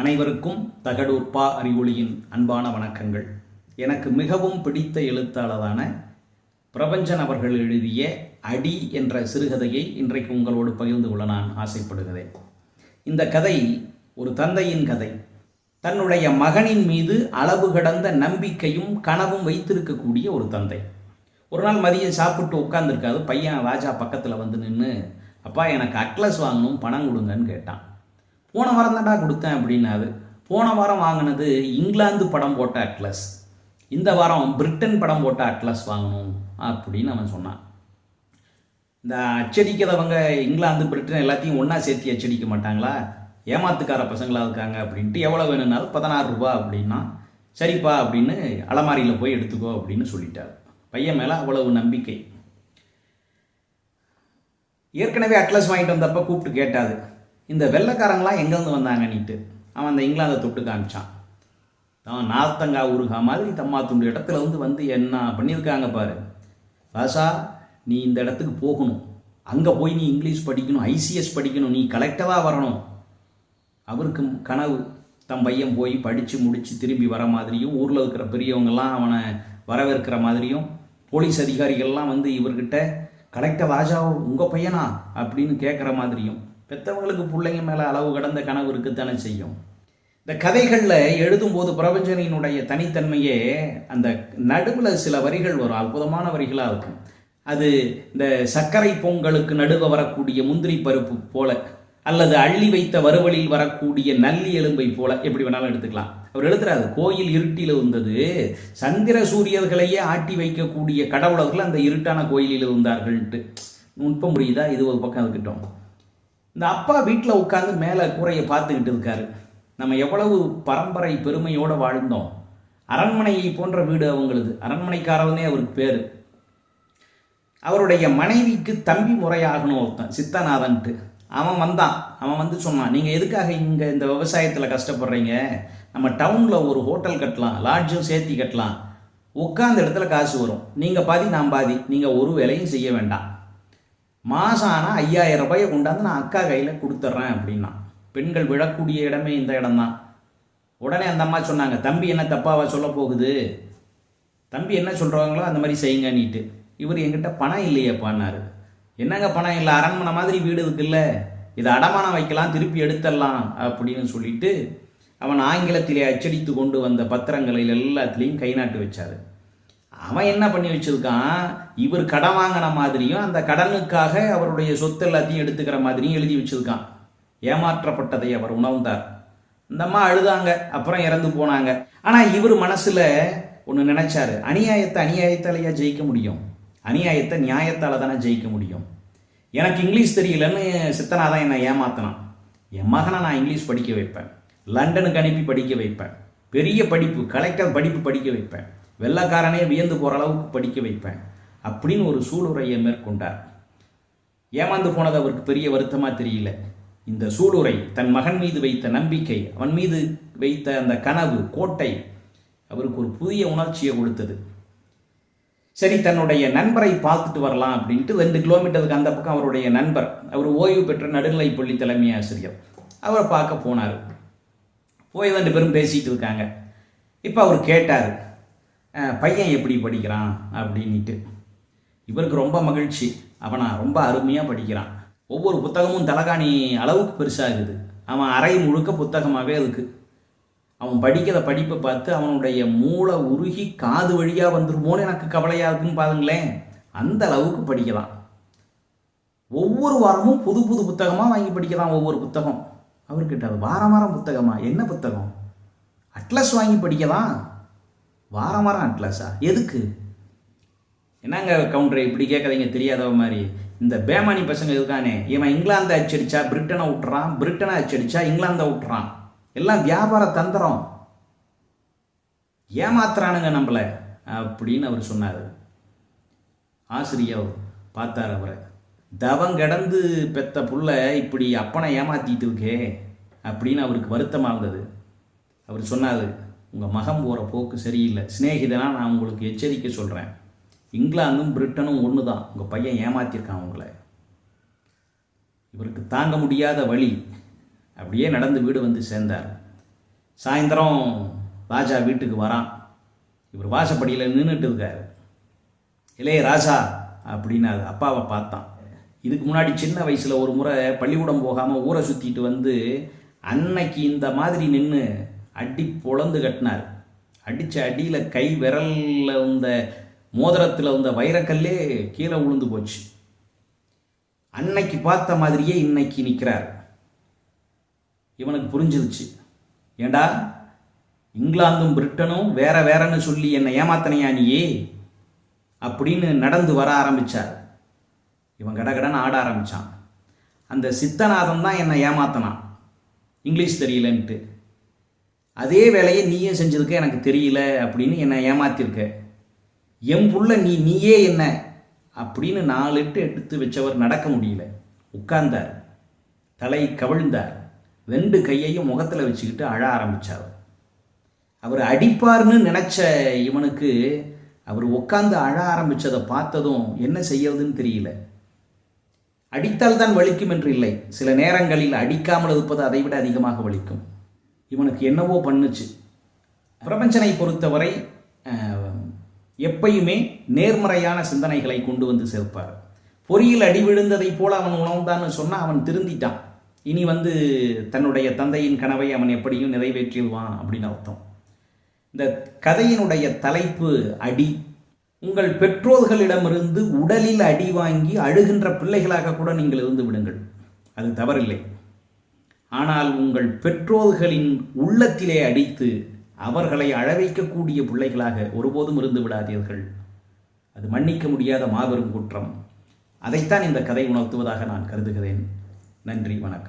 அனைவருக்கும் தகடூர்பா அறிவொளியின் அன்பான வணக்கங்கள். எனக்கு மிகவும் பிடித்த எழுத்தாளரான பிரபஞ்சன் அவர்கள் எழுதிய அடி என்ற சிறுகதையை இன்றைக்கு உங்களோடு பகிர்ந்து கொள்ள நான் ஆசைப்படுகிறேன். இந்த கதை ஒரு தந்தையின் கதை. தன்னுடைய மகனின் மீது அளவு கடந்த நம்பிக்கையும் கனவும் வைத்திருக்கக்கூடிய ஒரு தந்தை. ஒரு நாள் மதியம் சாப்பிட்டு உட்காந்துருக்காது பையன் ராஜா பக்கத்தில் வந்து நின்று அப்பா எனக்கு அட்லஸ் வாங்கணும் பணம் கொடுங்கன்னு கேட்டான். போன வாரம் தான்டா கொடுத்தேன் அப்படின்னாரு. போன வாரம் வாங்கினது இங்கிலாந்து படம் போட்ட அட்லஸ். இந்த வாரம் பிரிட்டன் படம் போட்ட அட்லஸ் வாங்கணும் அப்படின்னு அவன் சொன்னான். இந்த அச்சடிக்கிறவங்க இங்கிலாந்து பிரிட்டன் எல்லாத்தையும் ஒன்றா சேர்த்து அச்சடிக்க மாட்டாங்களா? ஏமாத்துக்கார பசங்களாக இருக்காங்க அப்படின்ட்டு எவ்வளோ வேணும்னாலும் பதினாறு ரூபா அப்படின்னா சரிப்பா அப்படின்னு அலமாரியில் போய் எடுத்துக்கோ அப்படின்னு சொல்லிட்டார். பையன் மேலே அவ்வளவு நம்பிக்கை. ஏற்கனவே அட்லஸ் வாங்கிட்டு வந்தப்போ கூப்பிட்டு கேட்டாது இந்த வெள்ளைக்காரங்களாம் எங்கேருந்து வந்தாங்கன்னுட்டு அவன் அந்த இங்கிலாந்தை தொட்டு காமிச்சான். அவன் நார்த்தங்கா ஊருகா மாதிரி தம்மா துண்டு இடத்துல வந்து வந்து என்ன பண்ணியிருக்காங்க பாரு. ராசா நீ இந்த இடத்துக்கு போகணும். அங்கே போய் நீ இங்கிலீஷ் படிக்கணும் ஐசிஎஸ் படிக்கணும் நீ கலெக்டராக வரணும். அவருக்கு கனவு. தன் பையன் போய் படித்து முடித்து திரும்பி வர மாதிரியும் ஊரில் இருக்கிற பெரியவங்கெல்லாம் அவனை வரவேற்கிற மாதிரியும் போலீஸ் அதிகாரிகள்லாம் வந்து இவர்கிட்ட கலெக்டர் ராஜா உங்கள் பையனா? அப்படின்னு கேட்குற மாதிரியும் பெற்றவங்களுக்கு பிள்ளைங்க மேலே அளவு கடந்த கனவு இருக்குத்தானே செய்யும். இந்த கதைகளில் எழுதும்போது பிரபஞ்சனினுடைய தனித்தன்மையே அந்த நடுவில் சில வரிகள் வரும் அற்புதமான வரிகளாக இருக்கும். அது இந்த சர்க்கரை பொங்கலுக்கு நடுவ வரக்கூடிய முந்திரி பருப்பு போல அல்லது அள்ளி வைத்த வறுவலில் வரக்கூடிய நல்லி எலும்பை போல எப்படி வேணாலும் எடுத்துக்கலாம். அவர் எழுதுறாரு கோயில் இருட்டில் இருந்தது சந்திர சூரியர்களையே ஆட்டி வைக்கக்கூடிய கடவுளர்கள் அந்த இருட்டான கோயிலில் இருந்தார்கள்ட்டு. நுட்பம் புரியுதா? இது ஒரு பக்கம் இருக்கட்டும். இந்த அப்பா வீட்டில் உட்காந்து மேலே கூரையை பார்த்துக்கிட்டு இருக்காரு. நம்ம எவ்வளவு பரம்பரை பெருமையோடு வாழ்ந்தோம். அரண்மனையை போன்ற வீடு அவங்களது. அரண்மனைக்காரவனே அவருக்கு பேர். அவருடைய மனைவிக்கு தம்பி முறையாகணும் ஒருத்தன் சித்தநாதன்ட்டு. அவன் வந்தான். அவன் வந்து சொன்னான் நீங்கள் எதுக்காக இங்கே இந்த விவசாயத்தில் கஷ்டப்படுறீங்க? நம்ம டவுனில் ஒரு ஹோட்டல் கட்டலாம் லாட்ஜும் சேர்த்தி கட்டலாம். உட்காந்த இடத்துல காசு வரும். நீங்கள் பாதி நான் பாதி. நீங்கள் ஒரு வேலையும் செய்ய வேண்டாம். மாதம் ஆனால் ஐயாயிரம் ரூபாயை கொண்டாந்து நான் அக்கா கையில் கொடுத்துட்றேன் அப்படின்னா. பெண்கள் விழக்கூடிய இடமே இந்த இடம்தான். உடனே அந்த அம்மா சொன்னாங்க தம்பி என்ன தப்பாவா சொல்ல போகுது? தம்பி என்ன சொல்கிறாங்களோ அந்த மாதிரி செய்யுங்கன்னிட்டு. இவர் என்கிட்ட பணம் இல்லையேப்பான்னாரு. என்னங்க பணம் இல்லை? அரண்மனை மாதிரி வீடு இருக்குல்ல. இதை அடமானம் வைக்கலாம் திருப்பி எடுத்துடலாம் அப்படின்னு சொல்லிட்டு அவன் ஆங்கிலத்திலே அச்சடித்து கொண்டு வந்த பத்திரங்களில் எல்லாத்துலேயும் கை நாட்டு வச்சாரு. அவன் என்ன பண்ணி வச்சிருக்கான்? இவர் கடன் வாங்கின மாதிரியும் அந்த கடனுக்காக அவருடைய சொத்து எல்லாத்தையும் எடுத்துக்கிற மாதிரியும் எழுதி வச்சிருக்கான். ஏமாற்றப்பட்டதை அவர் உணர்ந்தார். இந்த அம்மா அழுதாங்க அப்புறம் இறந்து போனாங்க. ஆனால் இவர் மனசில் ஒன்று நினைச்சாரு. அநியாயத்தை அநியாயத்தாலேயா ஜெயிக்க முடியும்? அநியாயத்தை நியாயத்தால் தானே ஜெயிக்க முடியும்? எனக்கு இங்கிலீஷ் தெரியலன்னு சித்தனாதான் என்னை ஏமாத்தினான். என் மகனை நான் இங்கிலீஷ் படிக்க வைப்பேன். லண்டனுக்கு அனுப்பி படிக்க வைப்பேன். பெரிய படிப்பு கலெக்டர் படிப்பு படிக்க வைப்பேன். வெள்ளக்காரனே வியந்து போகிற அளவுக்கு படிக்க வைப்பேன் அப்படின்னு ஒரு சூளுரையை மேற்கொண்டார். ஏமாந்து போனது அவருக்கு பெரிய வருத்தமாக தெரியல. இந்த சூளுரை தன் மகன் மீது வைத்த நம்பிக்கை அவன் மீது வைத்த அந்த கனவு கோட்டை அவருக்கு ஒரு புதிய உணர்ச்சியை கொடுத்தது. சரி தன்னுடைய நண்பரை பார்த்துட்டு வரலாம் அப்படின்ட்டு ரெண்டு கிலோமீட்டருக்கு அந்த பக்கம் அவருடைய நண்பர் அவர் ஓய்வு பெற்ற நடுநிலைப்பள்ளி தலைமை ஆசிரியர். அவரை பார்க்க போனார். போய் ரெண்டு பேரும் பேசிகிட்டு இருக்காங்க. இப்போ அவர் கேட்டார் பையன் எப்படி படிக்கிறான் அப்படின்ட்டு இவருக்கு ரொம்ப மகிழ்ச்சி. அவனா ரொம்ப அருமையாக படிக்கிறான். ஒவ்வொரு புத்தகமும் தலகாணி அளவுக்கு பெருசாகுது. அவன் அறை முழுக்க புத்தகமாகவே இருக்கு. அவன் படிக்கிற படிப்பை பார்த்து அவனுடைய மூளை உருகி காது வழியாக வந்துருமோன்னு எனக்கு கவலையாக இருக்குன்னு பாருங்களேன். அந்த அளவுக்கு படிக்கலாம். ஒவ்வொரு வாரமும் புது புது புத்தகமாக வாங்கி படிக்கலாம் ஒவ்வொரு புத்தகம். அவர்கிட்ட வாரம் வாரம் புத்தகமா? என்ன புத்தகம்? அட்லஸ் வாங்கி படிக்கலாம். வாரம் வாரம் அட்லஸா எதுக்கு? என்னங்க கவுண்டர் இப்படி கேட்குறீங்க தெரியாதவ மாதிரி. இந்த பேமானி பசங்க இருக்கானே இவன் இங்கிலாந்தை அச்சடிச்சா பிரிட்டனை விட்டுறான் பிரிட்டனை அச்சடிச்சா இங்கிலாந்தை விட்டுறான் எல்லாம் வியாபார தந்திரம். ஏமாத்துறானுங்க நம்மளை. அப்படின்னு அவர் சொன்னார். ஆசிரியர் பார்த்தார் அவரை. தவம் கிடந்து பெத்த புள்ள இப்படி அப்பனை ஏமாத்திட்டு இருக்கே அப்படின்னு அவருக்கு வருத்தமாக இருந்தது. அவர் சொன்னார் உங்கள் மகம் போகிற போக்கு சரியில்லை. சிநேகிதனாக நான் உங்களுக்கு எச்சரிக்கை சொல்கிறேன் இங்கிலாந்தும் பிரிட்டனும் ஒன்று தான் உங்கள் பையன் ஏமாத்திருக்கான் உங்களை. இவருக்கு தாங்க முடியாத வழி. அப்படியே நடந்து வீடு வந்து சேர்ந்தார். சாயந்தரம் ராஜா வீட்டுக்கு வரான். இவர் வாசப்படியில் நின்றுட்டு இருக்கார். இளைய ராஜா அப்படின்னு அது அப்பாவை பார்த்தான். இதுக்கு முன்னாடி சின்ன வயசில் ஒரு முறை பள்ளிக்கூடம் போகாமல் ஊரை சுற்றிட்டு வந்து அன்னைக்கு இந்த மாதிரி நின்று அடி பொழந்து கட்டினார். அடித்த அடியில் கை விரலில் வந்த மோதிரத்தில் வந்த வைரக்கல்லே கீழே விழுந்து போச்சு. அன்னைக்கு பார்த்த மாதிரியே இன்னைக்கு நிற்கிறார் இவனுக்கு புரிஞ்சிருச்சு. ஏண்டா? இங்கிலாந்தும் பிரிட்டனும் வேற வேறன்னு சொல்லி என்னை ஏமாத்தனையா நீயே? அப்படின்னு நடந்து வர ஆரம்பிச்சார். இவன் கடகடன்னு ஆட ஆரம்பிச்சான். அந்த சித்தநாதன் தான் என்னை ஏமாத்தனான். இங்கிலீஷ் தெரியலன்ட்டு. அதே வேலையை நீயே செஞ்சதுக்கு எனக்கு தெரியல அப்படின்னு என்னை ஏமாத்திருக்க. என் புள்ள நீ நீயே என்ன? அப்படின்னு நாலு எட்டு எடுத்து வச்சவர் நடக்க முடியல. உட்கார்ந்தார். தலை கவிழ்ந்தார். ரெண்டு கையையும் முகத்தில் வச்சுக்கிட்டு அழ ஆரம்பித்தார் அவர் அடிப்பார்னு நினச்ச இவனுக்கு அவர் உட்காந்து அழ ஆரம்பித்ததை பார்த்ததும் என்ன செய்யறதுன்னு தெரியல. அடித்தால் தான் வலிக்கும் என்று இல்லை. சில நேரங்களில் அடிக்காமல் இருப்பது அதை விட அதிகமாக வலிக்கும். இவனுக்கு என்னவோ பண்ணுச்சு. பிரபஞ்சனை பொறுத்தவரை எப்பயுமே நேர்மறையான சிந்தனைகளை கொண்டு வந்து சேர்ப்பார். பொறியில் அடி விழுந்ததைப் போல அவன் உணர்ந்தான்னு சொன்னால் அவன் திருந்திட்டான். இனி வந்து தன்னுடைய தந்தையின் கனவை அவன் எப்படியும் நிறைவேற்றிடுவான் அப்படின்னு அர்த்தம். இந்த கதையினுடைய தலைப்பு அடி. உங்கள் பெற்றோர்களிடமிருந்து உடலில் அடி வாங்கி அழுகின்ற பிள்ளைகளாக கூட நீங்கள் இருந்து விடுங்கள். அது தவறில்லை. ஆனால் உங்கள் பெற்றோர்களின் உள்ளத்திலே அடித்து அவர்களை அழவைக்கக்கூடிய பிள்ளைகளாக ஒருபோதும் இருந்து விடாதீர்கள். அது மன்னிக்க முடியாத மாபெரும் குற்றம். அதைத்தான் இந்த கதை உணர்த்துவதாக நான் கருதுகிறேன். நன்றி வணக்கம்.